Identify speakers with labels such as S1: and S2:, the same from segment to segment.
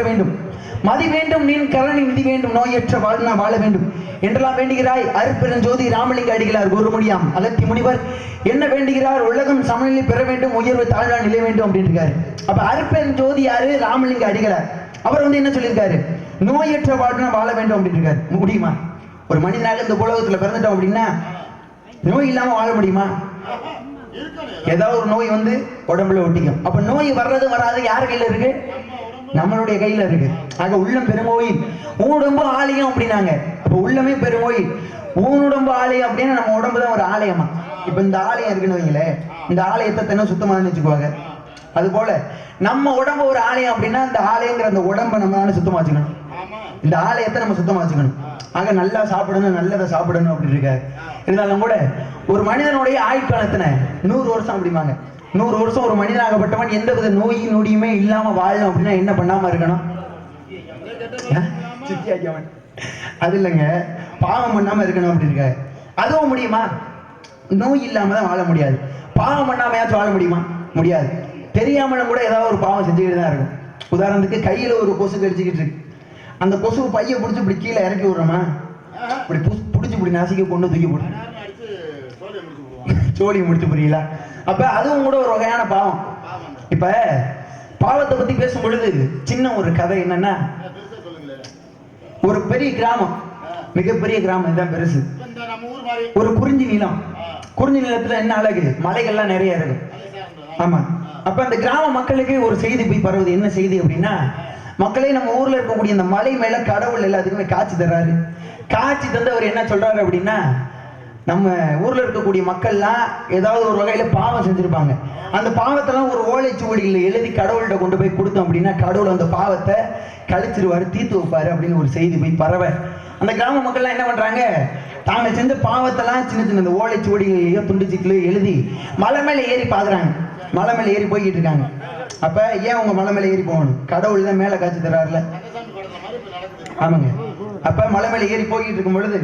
S1: வேண்டும். மதி வேண்டும் நீ கரணி விதி வேண்டும் நோயற்ற வாழ்னா வாழ வேண்டும். என்றெல்லாம் வேண்டுகிறாய்? அருப்பெருஞ்சோதி ராமலிங்க அடிகளார் குருமுடியாம் அகத்தி முனிவர். என்ன வேண்டுகிறார்? உலகம் சமநிலை பெற வேண்டும் உயர்வு தாழ்வா நிலை வேண்டும் அப்படின்னு அப்ப அருப்பெருஞ்சோதி யாரு? ராமலிங்க அடிகளார். அவர் வந்து என்ன சொல்லியிருக்காரு? நோயற்ற வாழ்னா வாழ வேண்டும் அப்படின்னு முடியுமா? ஒரு மனிதனாக இந்த உலகத்துல பிறந்துட்டோம் அப்படின்னா நோய் இல்லாம வாழ முடியுமா? ஏதாவது ஒரு நோய் வந்து உடம்புல ஒட்டிக்கும். அப்ப நோய் வர்றது வராது யார் கையில இருக்கு? நம்மளுடைய கையில இருக்கு ஆக உள்ளம் பெருங்கோயில் உடம்பு ஆலயம் அப்படின்னாங்க. அப்ப உள்ளமே பெருங்கோயில் ஊனுடம்பு ஆலயம் அப்படின்னா நம்ம உடம்பு தான் ஒரு ஆலயமா? இப்ப இந்த ஆலயம் இருக்குன்னு வைங்களேன் இந்த ஆலயத்தை தினம் சுத்தமானு வச்சுக்குவாங்க அது போல நம்ம உடம்பு ஒரு ஆலயம் அப்படின்னா இந்த ஆலயங்கிற அந்த உடம்பை நம்ம தானே சுத்தமா வச்சுக்கணும். இந்த ஆலயத்தை நம்ம சுத்தமா வச்சுக்கணும். ஆக நல்லா சாப்பிடணும் நல்லதை சாப்பிடணும் அப்படின்னு இருக்காரு. இருந்தாலும் கூட ஒரு மனிதனுடைய ஆயுட்காலத்தின நூறு வருஷம் அப்படிம்பாங்க. நூறு வருஷம் ஒரு மனிதனாகப்பட்டவன் எந்த வித நோய் நொடியுமே இல்லாம வாழணும் அப்படின்னா என்ன பண்ணாம இருக்கணும்? சித்தியாக்கியவன். அது இல்லைங்க. பாவம் பண்ணாம இருக்கணும் அப்படின்னு இருக்காரு அதுவும் முடியுமா? நோய் இல்லாம தான் வாழ முடியாது. பாவம் பண்ணாமையாச்சும் வாழ முடியுமா? முடியாது. தெரியாமலும் கூட ஏதாவது ஒரு பாவம் செஞ்சுக்கிட்டு தான் இருக்கும் உதாரணத்துக்கு கையில ஒரு கொசு கடிச்சுக்கிட்டு இருக்கு. அந்த கொசு பைய பிடிச்சி இப்படி கீழே இறக்கி விடுறோமா? இப்படி பிடிச்சி இப்படி நசுக்கி கொண்டு தூக்கி போடுறோம். சோழி முடிச்சு புரியல. அப்ப அதுவும் கூட ஒரு வகையான பாவம். இப்ப பாவத்தை பத்தி பேசும் பொழுது சின்ன ஒரு கதை என்னன்னா ஒரு பெரிய கிராமம். மிகப்பெரிய கிராமம் இதுதான் பெருசு. ஒரு குறிஞ்சி நிலம். குறிஞ்சி நிலத்துல என்ன அழகு? மலைகள்லாம் நிறைய இருக்கு ஆமா. அப்ப அந்த கிராம மக்களுக்கு ஒரு செய்தி போய் பரவுது. என்ன செய்தி அப்படின்னா மக்களே நம்ம ஊர்ல இருக்கக்கூடிய இந்த மலை மேல கடவுள் எல்லாத்துக்குமே காட்சி தர்றாரு. காட்சி தந்து அவர் என்ன சொல்றாரு அப்படின்னா நம்ம ஊர்ல இருக்கக்கூடிய மக்கள்லாம் ஏதாவது ஒரு வகையில பாவம் செஞ்சிருப்பாங்க. அந்த பாவத்தெல்லாம் ஒரு ஓலைச்சுவடியில் எழுதி கடவுள்கிட்ட கொண்டு போய் கொடுத்தோம் அப்படின்னா கடவுள் அந்த பாவத்தை கழிச்சிருவாரு தீர்த்து வைப்பாரு அப்படின்னு ஒரு செய்தி போய் பரவ. அந்த கிராம மக்கள்லாம் என்ன பண்றாங்க? தாங்க செஞ்ச பாவத்தெல்லாம் சின்ன சின்ன இந்த ஓலைச்சுவடிகளையோ துண்டுச்சிக்கலையோ எழுதி மலை மேலே ஏறி பாக்குறாங்க. மலை மேலே ஏறி போய்கிட்டு இருக்காங்க. அப்ப ஏன் உங்க மலை மேலே ஏறி போகணும்? கடவுள் தான் மேலே காய்ச்சி தர்றாருல ஆமாங்க. அப்ப மலை மேலே ஏறி போய்கிட்டு இருக்கும் பொழுது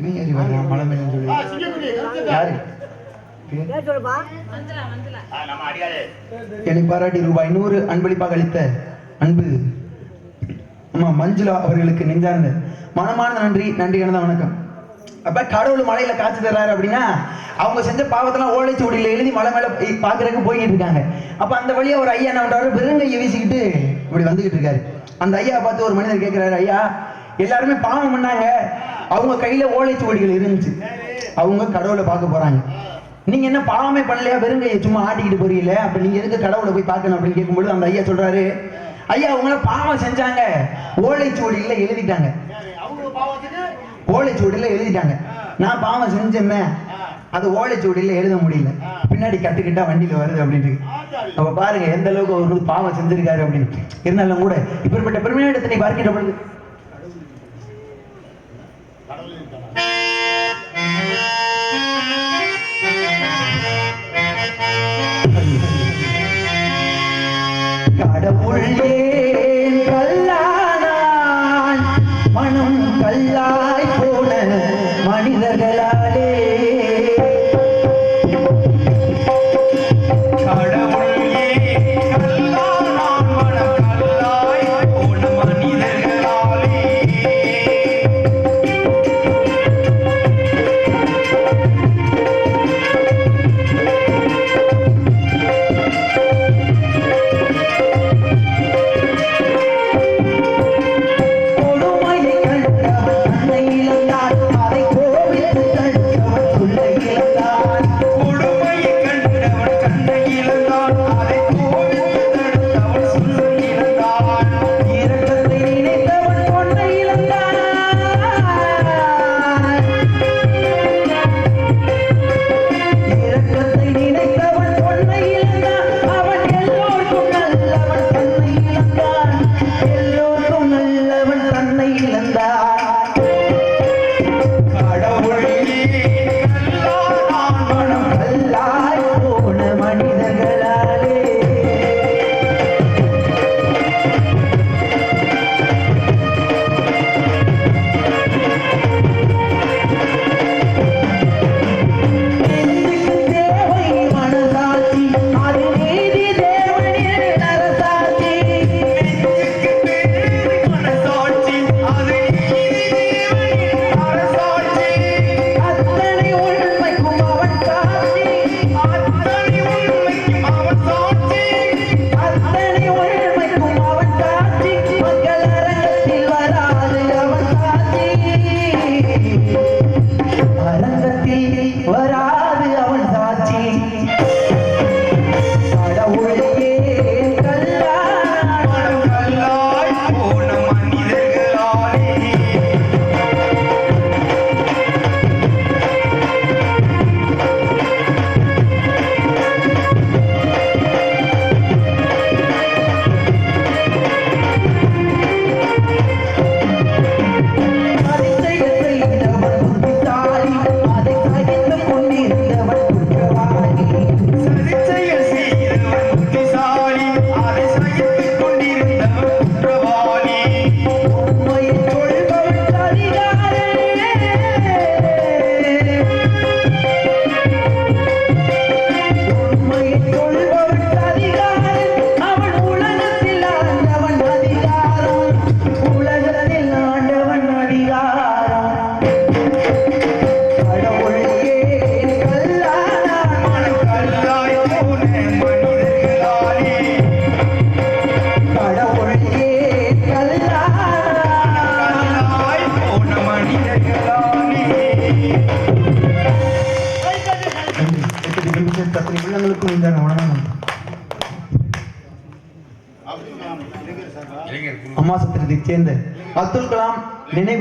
S1: இவன் ஏறி வர்றான் மலை மேலன்னு சொல்லி யாரு? என்னை பாராட்டி ரூபாய் நூறு அன்பளிப்பாக அளித்த அன்பு ஆமா மஞ்சுளா அவர்களுக்கு நெஞ்சார்ந்த மனமார்ந்த நன்றி நன்றி கணந்த வணக்கம். அப்ப கடவுள் மலையில காட்சி தர்றாரு அப்படின்னா அவங்க செஞ்ச பாவத்தெல்லாம் ஓலைச்சுவடியில எழுதி மலை மேல பாக்குறதுக்கு போய்கிட்டு இருக்காங்க. அப்ப அந்த வழியா ஒரு ஐயா என்ன பண்றாரு? வெறுங்கையை வீசிக்கிட்டு இப்படி வந்துகிட்டு இருக்காரு. அந்த ஐயா பார்த்து ஒரு மனிதர் கேட்கிறாரு ஐயா எல்லாருமே பாவம் பண்ணாங்க. அவங்க கையில ஓலைச்சுவடிகள் இருந்துச்சு. அவங்க கடவுளை பார்க்க போறாங்க. நீங்க என்ன பாவமே பண்ணலையா? வெறுங்க சும்மா ஆட்டிக்கிட்டு போறீங்களே? அப்ப நீங்க எதுக்கு கடவுளை போய் பார்க்கணும் அப்படின்னு கேட்கும்பொழுது அந்த ஐயா சொல்றாரு ஐயா அவங்கள பாவம் செஞ்சாங்க. ஓலைச்சுவடியில எழுதிட்டாங்க. ஓலைச்சுவடியில எழுதிட்டாங்க. நான் பாவம் செஞ்சேன் அது ஓலைச்சுவடியில எழுத முடியல. பின்னாடி கட்டுக்கிட்டா வண்டியில வருது அப்படின்ட்டு. அப்ப பாருங்க எந்த அளவுக்கு அவர் பாவம் செஞ்சிருக்காரு அப்படின்னு. இருந்தாலும் கூட இப்படிப்பட்ட பெருமையிடத்தினை பார்க்கின்ற பார்க்கிட்ட கடவுள் கல்லானான் மனம் கல்லாய் போன மனிதர்களாலே?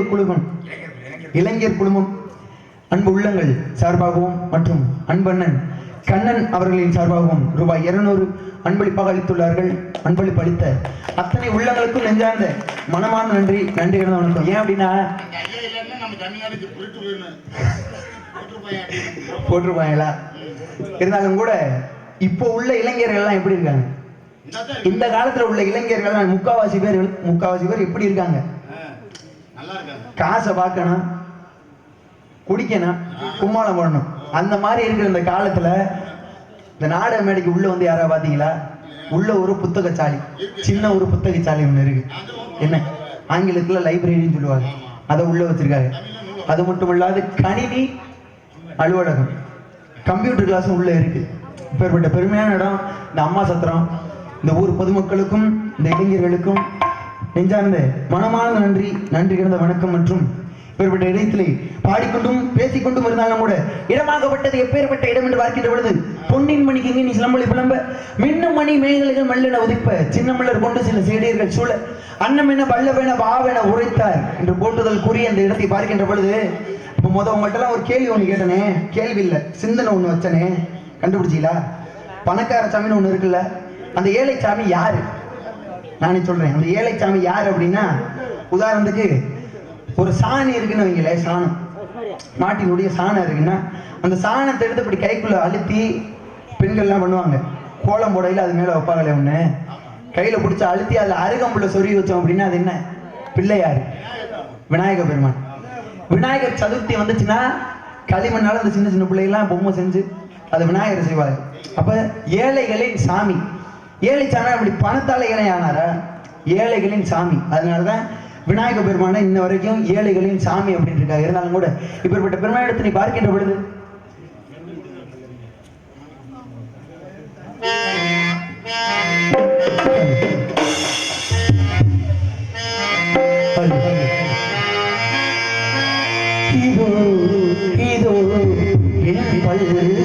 S1: நினைவு குழுமம். இளைஞர் குழுமம். அன்பு உள்ளங்கள் சார்பாகவும் மற்றும் அன்பண்ணன் கண்ணன் அவர்களின் சார்பாகவும் ரூபாய் இருநூறு அன்பளிப்பாக அளித்துள்ளார்கள். அன்பளிப்பு அளித்த அத்தனை உள்ளங்களுக்கும் நெஞ்சார்ந்த மனமான நன்றி நன்றி கிடந்த வணக்கம். ஏன் அப்படின்னா போட்டிருப்பாங்களா? இருந்தாலும் கூட இப்போ உள்ள இளைஞர்கள் எல்லாம் எப்படி இருக்காங்க? இந்த காலத்துல உள்ள இளைஞர்கள் முக்காவாசி பேர் முக்காவாசி பேர் எப்படி இருக்காங்க? காசை பார்க்கணும் குடிக்கணும் கும்மாளம் போடணும். அந்த மாதிரி இருக்கிற இந்த காலத்துல இந்த நாடக மேடைக்கு உள்ள வந்து யாராவது பாத்தீங்களா உள்ள ஒரு புத்தகச்சாலி சின்ன ஒரு புத்தகச்சாலி ஒன்று இருக்கு. என்ன? ஆங்கிலத்துல லைப்ரரின்னு சொல்லுவாங்க. அதை உள்ள வச்சிருக்காங்க. அது மட்டும் இல்லாது கணினி அலுவலகம். கம்ப்யூட்டர் கிளாஸும் உள்ள இருக்கு. இப்பேற்பட்ட பெருமையான இடம் இந்த அம்மா சத்திரம். இந்த ஊர் பொதுமக்களுக்கும் இந்த இளைஞர்களுக்கும் நெஞ்சார்ந்த மனமான நன்றி நன்றி கிடந்த வணக்கம் மற்றும் இப்பேற்பட்ட இடத்திலே பாடிக்கொண்டும் பேசிக்கொண்டும் இருந்தாலும் கூட இடமாகப்பட்டது எப்பேற்பட்ட இடம் என்று பார்க்கின்ற பொழுது பொன்னின் மணிக்கு இங்கே நீ சிலம்பொழி புலம்ப மின்னும் மணி மேகலைகள் மல்லென உதிப்ப சின்ன மல்லர் கொண்டு சில செடியர்கள் சூழ அன்னம் என்ன வல்லவென வாவென உரைத்தார் என்று போட்டுதல் கூறி அந்த இடத்தை பார்க்கின்ற பொழுது இப்போ முத உங்கள்கிட்டலாம் ஒரு கேள்வி ஒன்று கேட்டனே கேள்வி இல்லை சிந்தனை ஒன்று வச்சனே கண்டுபிடிச்சிங்களா பணக்கார சாமின்னு ஒன்று இருக்குல்ல அந்த ஏழை சாமி யாரு? நானே சொல்றேன். அந்த ஏழை சாமி யார் அப்படின்னா உதாரணத்துக்கு ஒரு சாணி இருக்குன்னு வைங்களே சாணம். மாட்டினுடைய சாணம் இருக்குன்னா அந்த சாணத்தை எடுத்து இப்படி கைக்குள்ள அழுத்தி பெண்கள்லாம் பண்ணுவாங்க. கோலம் போடையில அது மேல வைப்பாங்களே ஒண்ணு. கையில பிடிச்சி அழுத்தி அதுல அருகம்புள்ள சொருகி வச்சோம் அப்படின்னா அது என்ன? பிள்ளையாரு. விநாயக பெருமான். விநாயகர் சதுர்த்தி வந்துச்சுன்னா களிமண்ணால அந்த சின்ன சின்ன பிள்ளைகள்லாம் பொம்மை செஞ்சு அதை விநாயகர் செய்வார். அப்ப ஏழைகளின் சாமி. ஏழை சாமி அப்படி பணத்தால் ஏழை ஆனாரா ஏழைகளின் சாமி அதனாலதான் விநாயக பெருமானை இன்ன வரைக்கும் ஏழைகளின் சாமி அப்படின்னு இருக்கா இருந்தாலும் கூட இப்படிப்பட்ட பெருமானிடத்தை நீ பார்க்கின்ற பொழுது இதோ இதோ என் பல்லு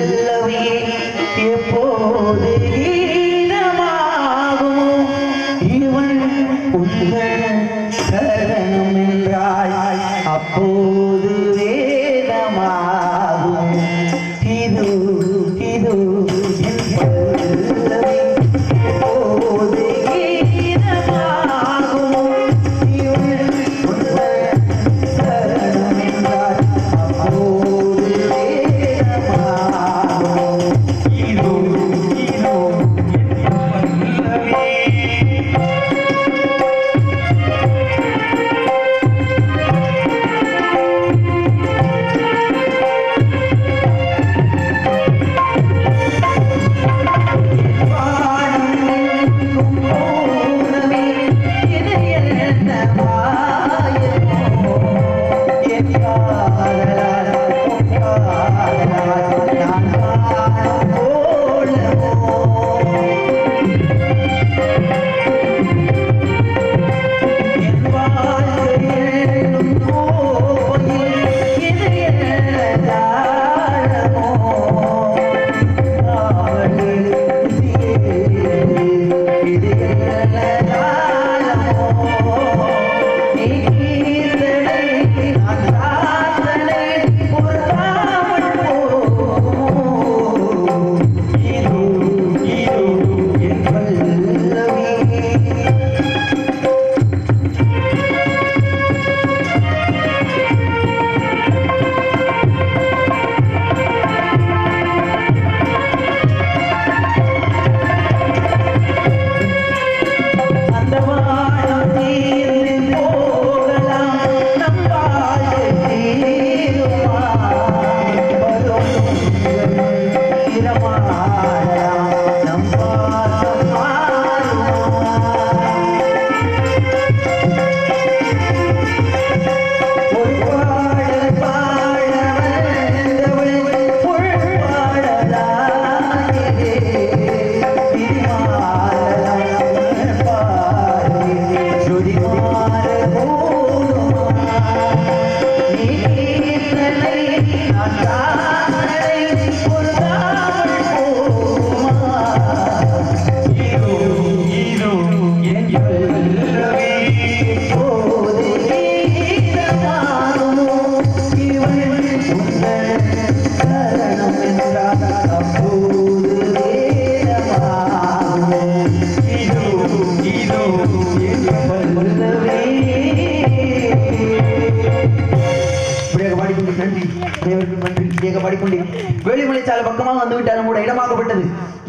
S1: வேக பாடிக்கொண்டே வேலிமலைச்சாலை பக்கமாக வந்து விட்டாலும் கூட இடமாக்கப்பட்டது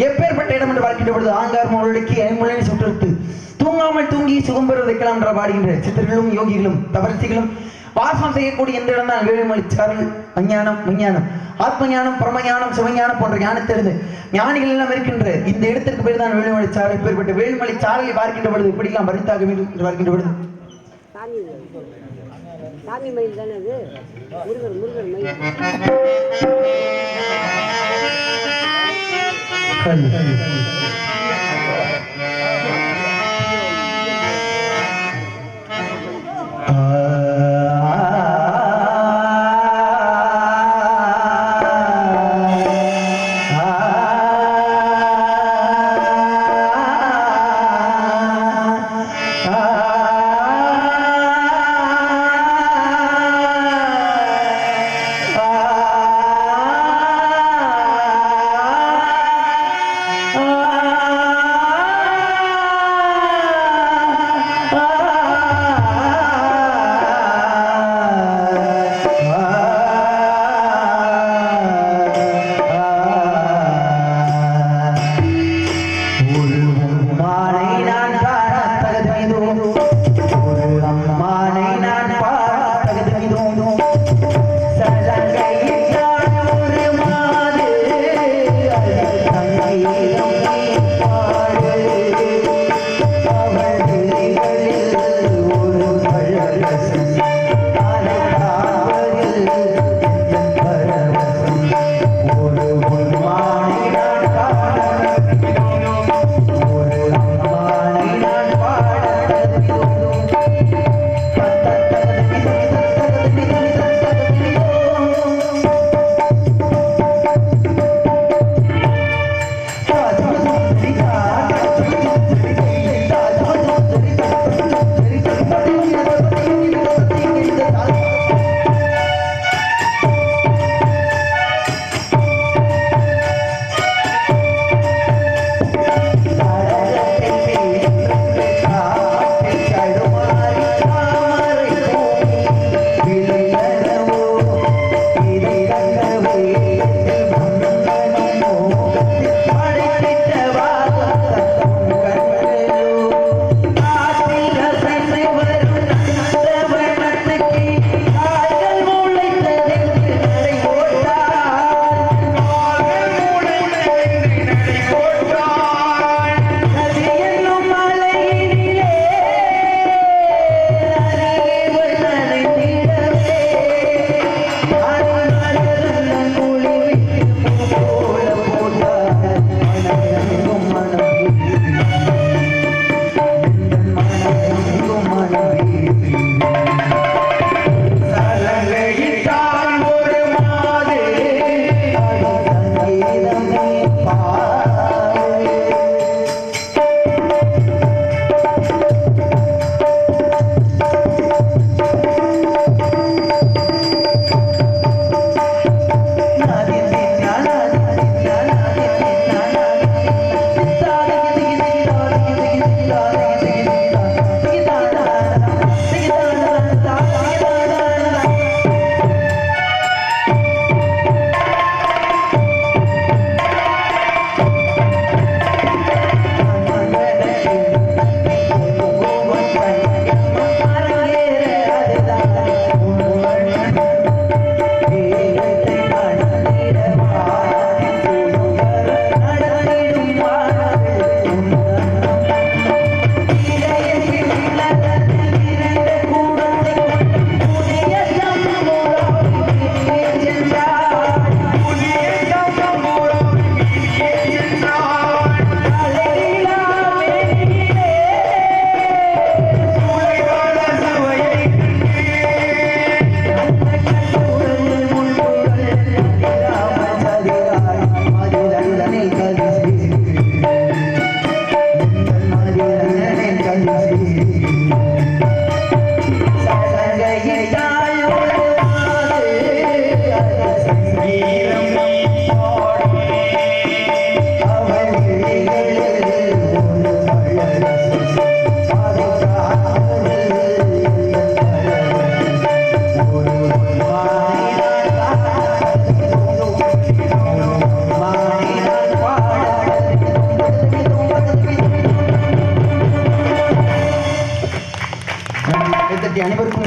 S1: எப்பேற்பட்ட இடம் என்று பார்க்கின்ற பொழுது ஆங்கார் முரளிக்கு ஐம்புலனை சுற்றறுத்து தூங்காமல் தூங்கி சுகம் பெற வைக்கலாம் என்ற பாடுகின்ற சித்தர்களும் யோகிகளும் தவரசிகளும் வாசம் செய்யக்கூடிய எந்த இடம் தான் வேலுமலைச்சாரல் அஞ்ஞானம் விஞ்ஞானம் ஆத்ம ஞானம் பரமஞானம் சிவஞானம் போன்ற ஞானத்திலிருந்து ஞானிகள் எல்லாம் இருக்கின்ற இந்த இடத்திற்கு பேர் தான் வேலுமலை சாலை பேர்பட்ட வேலுமலை சாலையை பார்க்கின்ற பொழுது எப்படிலாம் வருத்தாக வேண்டும் என்று பார்க்கின்ற பொழுது.
S2: சாமி மயில் தானே அது? முருகர் முருகர் மயில்.
S1: ஒரு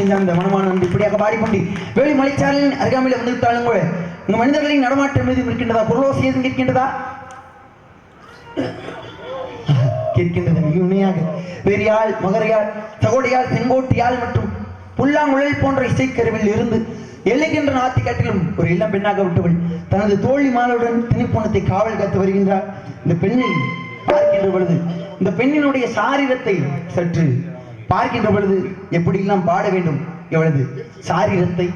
S1: அனைவருக்கும் இந்த மனமான நன்றி இப்படியாக பாடிக்கொண்டு வேலி மலைச்சாரலின் அருகாமையில் வந்துவிட்டாலும் கூட உங்க மனிதர்களின் நடமாட்டம் மீது இருக்கின்றதா? பொருளோசி ஏதும் கேட்கின்றதா கேட்கின்றது மிக உண்மையாக. பெரியாள் மகரையால் சகோடியாள் செங்கோட்டியால் மற்றும் புல்லாங்குழல் போன்ற இசைக்கருவில் இருந்து எல்லைக்கின்ற நாத்தி காட்டிலும் ஒரு இளம் பெண்ணாக விட்டவள் தனது தோழி மாலுடன் திணைப்போனத்தை காவல் காத்து வருகின்றார். இந்த பெண்ணை பார்க்கின்ற பொழுது இந்த பெண்ணினுடைய சாரீரத்தை சற்று பார்க்கின்ற பொழுது எப்படியெல்லாம் பாட வேண்டும் எவளது சாரீரத்தை?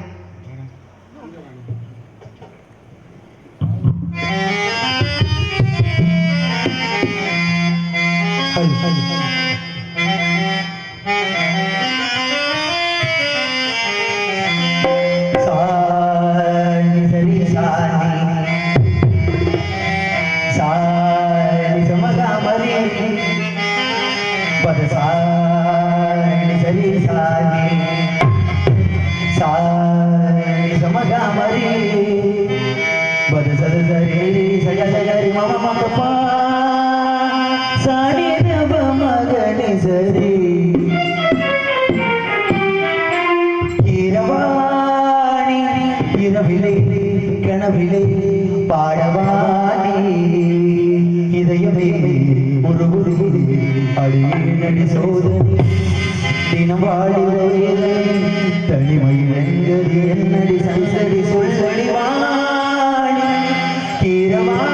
S1: தனிமையில் வாழுவே தனிமை வெங்கதி என்னடி சஞ்சரி சொல்லடி வாணி இரவாணி